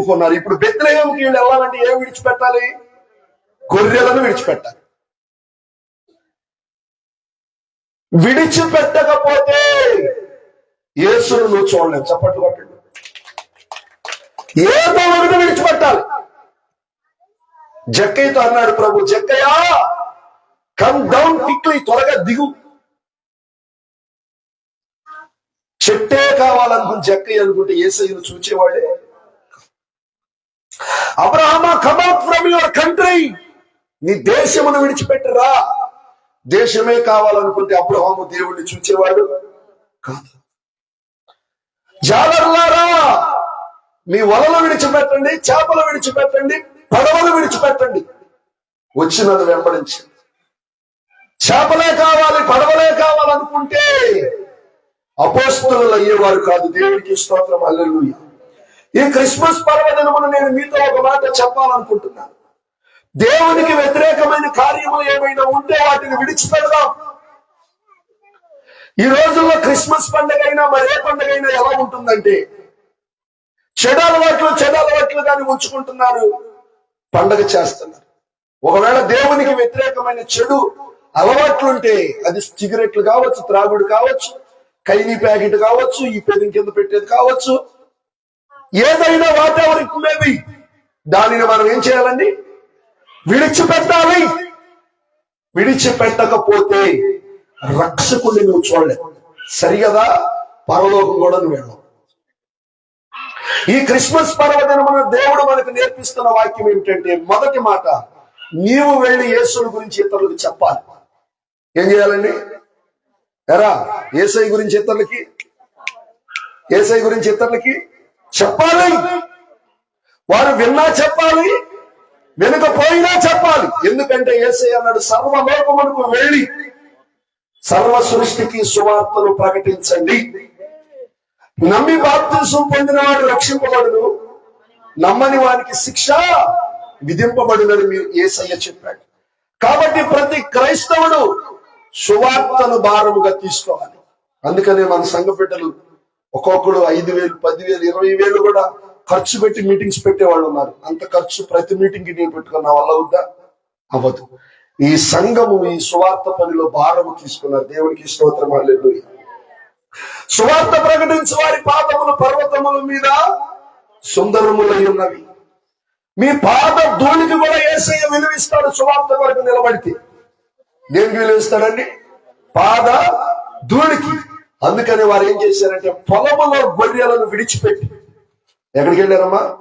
ఒప్పుకున్నారు. ఇప్పుడు బెత్లహేమకి వీళ్ళు వెళ్ళాలంటే ఏం విడిచిపెట్టాలి? గొర్రెలను విడిచిపెట్టాలి. విడిచిపెట్టకపోతే యేసును నువ్వు చూడలేవు. చప్పట్లు కొట్టండి. ఏదో ఒకటి విడిచిపెట్టాలి? జక్కయ్యతో అన్నాడు ప్రభు జక్కయ్యా కమ్ డౌన్ క్విక్లీ త్వరగా దిగు. చెట్టే కావాలనుకుని జక్కయ్య అనుకుంటే ఏసయ్యను చూచేవాడే అబ్రహమా come out from your country. నీ దేశమును విడిచిపెట్టరా? దేశమే కావాలనుకుంటే అబ్రహాము దేవుణ్ణి చూచేవాడు కాదు. జాలర్లారా మీ వలలు విడిచిపెట్టండి చేపలు విడిచిపెట్టండి పడవలు విడిచిపెట్టండి. వచ్చినది వెంబడించండి చేపలే కావాలి పడవలే కావాలనుకుంటే అపోస్తులు అయ్యేవారు కాదు. దేవుడికి స్తోత్రం. అల్లెలుయ్యా ఈ క్రిస్మస్ పర్వదినమును నేను మీతో ఒక మాట చెప్పాలనుకుంటున్నాను. దేవునికి వ్యతిరేకమైన కార్యములు ఏమైనా ఉంటే వాటిని విడిచిపెడదాం. ఈ రోజుల్లో క్రిస్మస్ పండుగ అయినా మరి ఏ పండుగ అయినా ఎలా ఉంటుందంటే చెడు అలవాట్లు చెడు అలవాట్లు కానీ ఉంచుకుంటున్నారు. పండగ చేస్తున్నారు. ఒకవేళ దేవునికి వ్యతిరేకమైన చెడు అలవాట్లుంటే అది సిగరెట్లు కావచ్చు త్రాగుడు కావచ్చు కైనీ ప్యాకెట్ కావచ్చు ఈ పెదం కింద పెట్టేది కావచ్చు ఏదైనా వాతావరణం ఎవర్ దానిని మనం ఏం చేయాలండి? విడిచిపెట్టాలి. విడిచిపెట్టకపోతే రక్షకుడిని నువ్వు చూడలేవు. సరిగదా? పరలోకం కూడా నువ్వు వెళ్ళవు. ఈ క్రిస్మస్ పర్వదినమున దేవుడు మనకు నేర్పిస్తున్న వాక్యం ఏమిటంటే మొదటి మాట నీవు వెళ్ళి యేసుని గురించి ఇతరులకు చెప్పాలి. ఏం చేయాలండి? ఎరా ఏసై గురించి ఇతరులకి? ఏసై గురించి ఇతరులకి? చెప్పాలి. వారు విన్నా చెప్పాలి వెనుకపోయినా చెప్పాలి. ఎందుకంటే ఏసై అన్నాడు సర్వలోకమునకు వెళ్ళి సర్వ సృష్టికి సువార్తను ప్రకటించండి. నమ్మి బాప్తిసం పొందిన వాడు రక్షింపబడును. నమ్మని వారికి శిక్ష విధింపబడునని మీరు ఏసయ్య చెప్పాడు. కాబట్టి ప్రతి క్రైస్తవుడు సువార్తను భారముగా తీసుకోవాలి. అందుకనే మన సంఘ బిడ్డలు ఒక్కొక్కడు ఐదు వేలు పదివేలు ఇరవై వేలు కూడా ఖర్చు పెట్టి మీటింగ్స్ పెట్టేవాళ్ళు ఉన్నారు. అంత ఖర్చు ప్రతి మీటింగ్కి నేను పెట్టుకున్న వల్ల అవుద్దా అవ్వదు. ఈ సంఘము ఈ సువార్త పనిలో భారము తీసుకున్నారు. దేవునికి స్తోత్రం అల్లెలు సువార్త ప్రకటించు వారి పాదములు పర్వతముల మీద సుందరములై ఉన్నవి. మీ పాద ధూళికి కూడా ఏసయ్య విలువిస్తాడు సువార్త వరకు నిలబడితే. దేనికి విలువిస్తాడండి? పాద ధూళికి. అందుకని వారు ఏం చేశారంటే పొలములో గొర్రెలను విడిచిపెట్టి. ఎక్కడికి వెళ్ళారమ్మా?